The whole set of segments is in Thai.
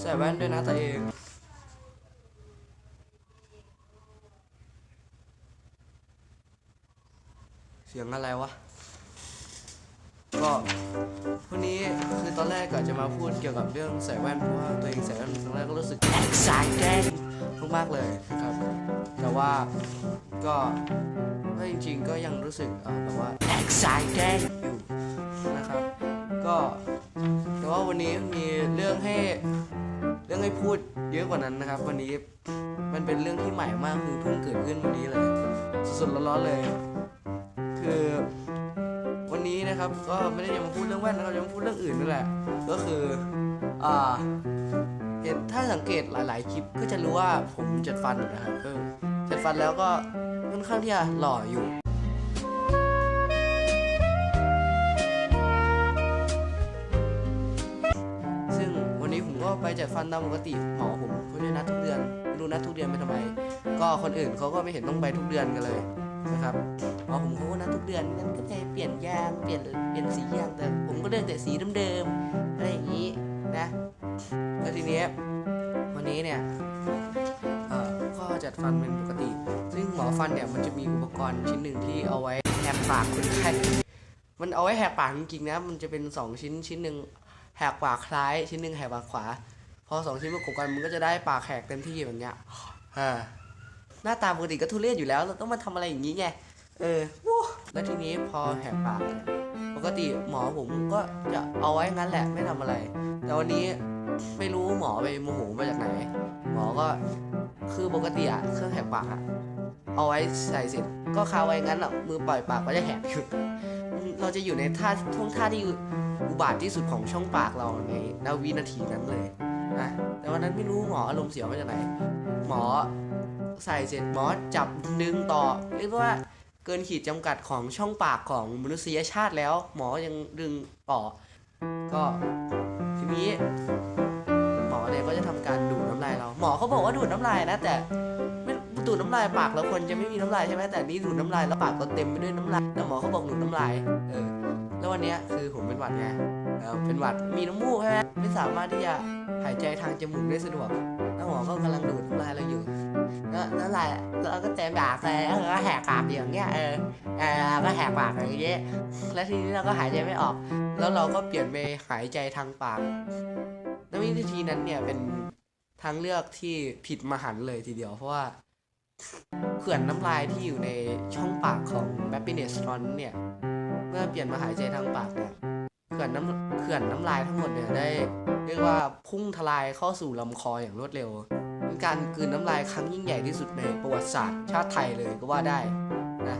ใส่แว่นด้วยนะตัวเองเสียงอะไรวะ ก็วันนี้คือตอนแรกก็จะมาพูดเกี่ยวกับเรื่องใส่แว่นเพราะว่าตัวเองใส่แว่นครั้งแรกก็รู้สึก excited มากๆเลยนะครับ แต่ว่าก็ก็จริงๆก็ยังรู้สึกแบบว่า excited อยู่นะครับ ก็แต่ว่าวันนี้มีเรื่องให้ เรื่องให้พูดเยอะกว่านั้นนะครับ วันนี้มันเป็นเรื่องที่ใหม่มากคือเพิ่งเกิดขึ้นวันนี้เลยสดๆร้อนๆเลย คือวันนี้นะครับก็ไม่ได้จะมาพูดเรื่องแว่นนะครับจะมาพูดเรื่องอื่นนั่นแหละ ก็คืออ่าเห็นถ้าสังเกตหลาย ๆ คลิปก็จะรู้ว่าผมจัดฟันนะครับเออจัดฟันแล้วก็ค่อนข้างที่จะหล่ออยู่ นี้ผมก็ไปจัดฟันตามปกติหมอผมเขาจะนัดทุกเดือนไม่รู้นัดทุกเดือนไปทำไม ก็คนอื่นเขาก็ไม่เห็นต้องไปทุกเดือนกันเลยนะครับหมอผมเขาก็นัดทุกเดือนนั้นก็แค่เปลี่ยนยางเปลี่ยนเปลี่ยนสียางแต่ผมก็เลือกแต่สีเดิมๆอะไรอย่างนี้นะแล้วทีนี้วันนี้เนี่ยเอ่อก็จัดฟันเป็นปกติ ซึ่งหมอฟันเนี่ยมันจะมีอุปกรณ์ชิ้นหนึ่งที่เอาไว้แหกปากคนไข้มันเอาไว้แหกปากจริงๆนะ มันจะเป็นสองชิ้นชิ้นหนึ่งแหกปากซ้าย ชิ้นหนึ่งแหกปากขวา พอสองชิ้นประกบกันมันก็จะได้ปากแหกเต็มที่แบบเนี้ยอ่าหน้าตาปกติก็ทุเรศอยู่แล้วเราต้องมาทำอะไรอย่างนี้ไงเออวู้แล้วทีนี้พอแหกปากเนี่ยปกติหมอผมก็จะเอาไว้งั้นแหละไม่ทำอะไร แต่วันนี้ไม่รู้หมอไปโมโหมาจากไหน หมอก็คือปกติอะเครื่องแหกปากอะเอาไว้ใส่เสร็จก็คาไว้งั้นอะมือปล่อยปากก็จะแหกอยู่เราจะอยู่ในท่าท่วงท่าที่อุบาทที่สุดของช่องปากเราในณวินาทีนั้นเลยะแต่วันนั้นไม่รู้หมออารมณ์เสียมาจากไหน หมอใส่เสร็จหมอจับดึงต่อ เรียกว่าเกินขีดจำกัดของช่องปากของมนุษยชาติแล้ว หมอยังดึงต่อ ก็ทีนี้หมอเนี่ยก็จะทำการดูดน้ำลายเรา หมอเขาบอกว่าดูดน้ำลายนะ แต่ไม่ดูดน้ำลายปากเราคนจะไม่มีน้ำลายใช่ไหมแต่นี่ดูดน้ำลายแล้วปากเราเต็มไปด้วยน้ำลายแล้วหมอเขาบอกดูดน้ำลายเออ แล้ววันนี้คือผมเป็นหวัดไงเออเป็นหวัดมีน้ำมูกใช่ไหมไม่สามารถที่จะหายใจทางจมูกได้สะดวกแล้วหมอก็กำลังดูดน้ำลายเราอยู่แล้วน้ำลายเราก็เต็มปากเลยแล้วก็แหกปากอย่างเงี้ยเออเออก็แหกปากอย่างเงี้ยแล้วทีนี้เราก็หายใจไม่ออก แล้วเราก็เปลี่ยนไปหายใจทางปากแล้ววิธีนั้นเนี่ยเป็นทางเลือกที่ผิดมหันต์เลยทีเดียวเพราะว่าเขื่อนน้ำลายที่อยู่ในช่องปากของแบปปิเนสตรอนเนี่ย เมื่อเปลี่ยนมาหายใจทางปากเนี่ยเขื่อนน้ำเขื่อนน้ำลายทั้งหมดเนี่ยได้เรียกว่าพุ่งทลายเข้าสู่ลำคออย่างรวดเร็วเป็นการกลืนน้ำลายครั้งยิ่งใหญ่ที่สุดในประวัติศาสตร์ชาติไทยเลยก็ว่าได้นะ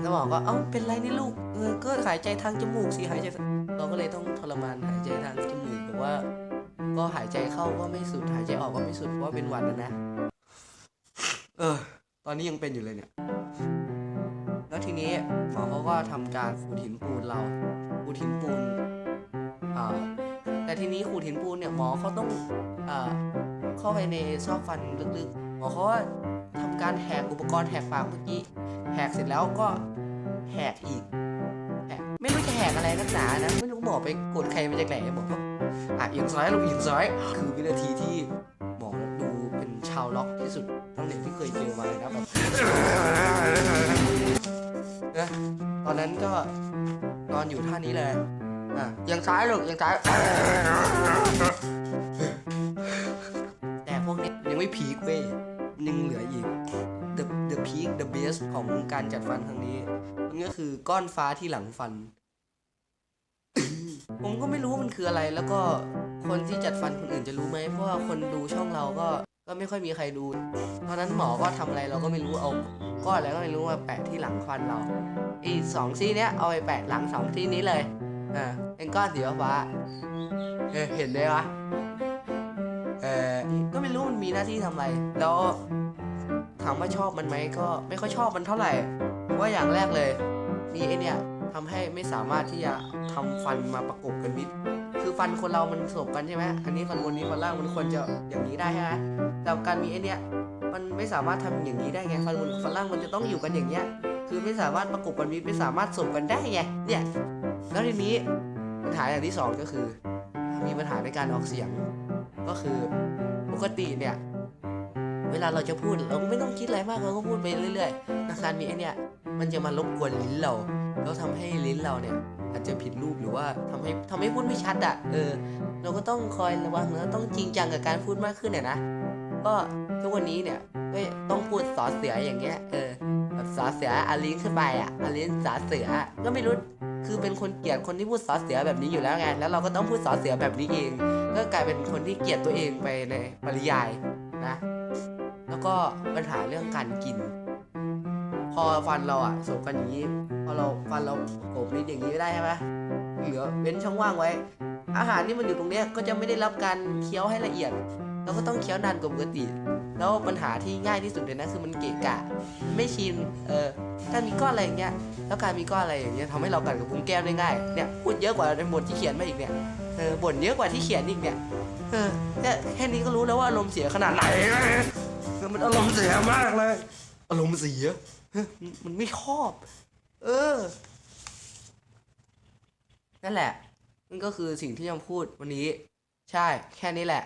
แล้วหมอก็เอ้าเป็นไรนี่ลูกเออก็หายใจทางจมูกสิหายใจเราก็เลยต้องทรมานหายใจทางจมูกแบบว่า ก็หายใจเข้าก็ไม่สุดหายใจออกก็ไม่สุดเพราะว่าเป็นหวัดนะนะเออ ตอนนี้ยังเป็นอยู่เลยเนี่ย แล้วทีนี้ ก็ทำการขูดหินปูนเราขูดหินปูนแต่ทีนี้ขูดหินปูนเนี่ยหมอเขาต้องอเข้าไปในซอกฟันลึกๆ หมอเขาว่าทำการแหกอุปกรณ์แหกปากเมื่อกี้แหกเสร็จแล้วก็แหกอีกแหกไม่รู้จะแหกอะไรนักหนานะไม่รู้หมอไปกดใครมาจากไหนหมอก็อะเอียงซ้ายลงเอียงซ้ายคือวินาทีที่หมอดูเป็นชาวล็อกที่สุดตั้งแต่ที่เคยเจอมานะแบบ นะตอนนั้นก็นอนอยู่ท่านี้เลยอะยังซ้ายลูกยังซ้าย แต่พวกนี้ยังไม่พีคเว้ยยังเหลืออีก the the peak the best ของการจัดฟันครั้งนี้ มันก็คือก้อนฟ้าที่หลังฟัน ผมก็ไม่รู้ว่ามันคืออะไรแล้วก็คนที่จัดฟันคนอื่นจะรู้ไหมเพราะว่าคนดูช่องเราก็ ก็ไม่ค่อยมีใครดู ตอนนั้นหมอก็ทำอะไรเราก็ไม่รู้เอาก้อนอะไรก็ไม่รู้มาแปะที่หลังฟันเรา อีสองซี่เนี้ยเอาไปแปะหลังสองซี่นี้เลยอ่าเป็นก้อนสีฟ้าเห็นไหมวะเออก็ไม่รู้มันมีหน้าที่ทำอะไร แล้วถามว่าชอบมันไหมก็ไม่ค่อยชอบมันเท่าไหร่ว่าอย่างแรกเลยมีไอเนี่ยทำให้ไม่สามารถที่จะทำฟันมาประกบกันมิด คือฟันคนเรามันสบกันใช่ไหมอันนี้ฟันบนนี้ฟันล่างมันควรจะอย่างนี้ได้ใช่ไหมแต่การมีไอเนี่ยมันไม่สามารถทำอย่างนี้ได้ไงฟันบนฟันล่างมันจะต้องอยู่กันอย่างเงี้ยคือไม่สามารถประกบกันมีไม่สามารถสบกันได้ไงเนี่ยแล้วทีนี้ปัญหาอย่างที่สองก็คือ มีปัญหาในการออกเสียง ก็คือปกติเนี่ย เวลาเราจะพูดเราก็ไม่ต้องคิดอะไรมากเราก็พูดไปเรื่อยๆอาการมีไอเนี่ยมันจะมารบกวนลิ้นเราแล้วทำให้ลิ้นเราเนี่ยอาจจะผิดรูปหรือว่าทำให้ทำให้พูดไม่ชัดอะเออ เราก็ต้องคอยระวังแล้วต้องจริงจังกับการพูดมากขึ้นเนี่ยนะก็ทุกวันนี้เนี่ยก็ต้องพูดสอเสืออย่างเงี้ยเออแบบสอเสืออาลิ้นขึ้นไปอะอาลิ้นสอเสือก็ไม่รู้คือเป็นคนเกลียดคนที่พูดสอเสือแบบนี้อยู่แล้วไงแล้วเราก็ต้องพูดสอเสือแบบนี้เอง ก็กลายเป็นคนที่เกลียดตัวเองไปในปริยาย ก็ปัญหาเรื่องการกิน พอฟันเราอะสบกันอย่างนี้พอเราฟันเราโอบลิ้นอย่างนี้ไม่ได้ใช่ไหมเหลือเว้นช่องว่างไว้ อาหารที่มันอยู่ตรงเนี้ยก็จะไม่ได้รับการเคี้ยวให้ละเอียดเราก็ต้องเคี้ยวนานกว่าปกติ แล้วปัญหาที่ง่ายที่สุดเลยนะคือมันเกะกะ ไม่ชินเออการมีก้อนอะไรอย่างเงี้ยแล้วการมีก้อนอะไรอย่างเงี้ยทำให้เรากัดกับพุ้งแก้มได้ง่ายเนี่ยพูดเยอะกว่าในบทที่เขียนมาอีกเนี่ยเออบ่นเยอะกว่าที่เขียนอีกเนี่ยเออเนี่ยแค่นี้ก็รู้แล้วว่าอารมณ์เสียขนาดไหน มันอารมณ์เสียมากเลย อารมณ์เสียเฮ้ยมันมันไม่ชอบ เออ นั่นแหละนั่นก็คือสิ่งที่จะพูดวันนี้ ใช่ แค่นี้แหละ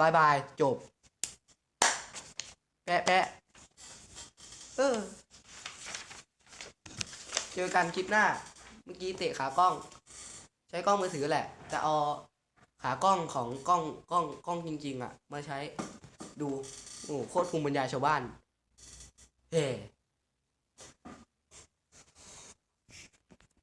บายบาย จบ แปะแปะเออ เจอกันคลิปหน้า เมื่อกี้เตะขากล้อง ใช้กล้องมือถือแหละ แต่เอาขากล้องของกล้องกล้องกล้องจริง ๆ อะ มาใช้ดู โอ้โหโคตรภูมิปัญญาชาวบ้านเฮ้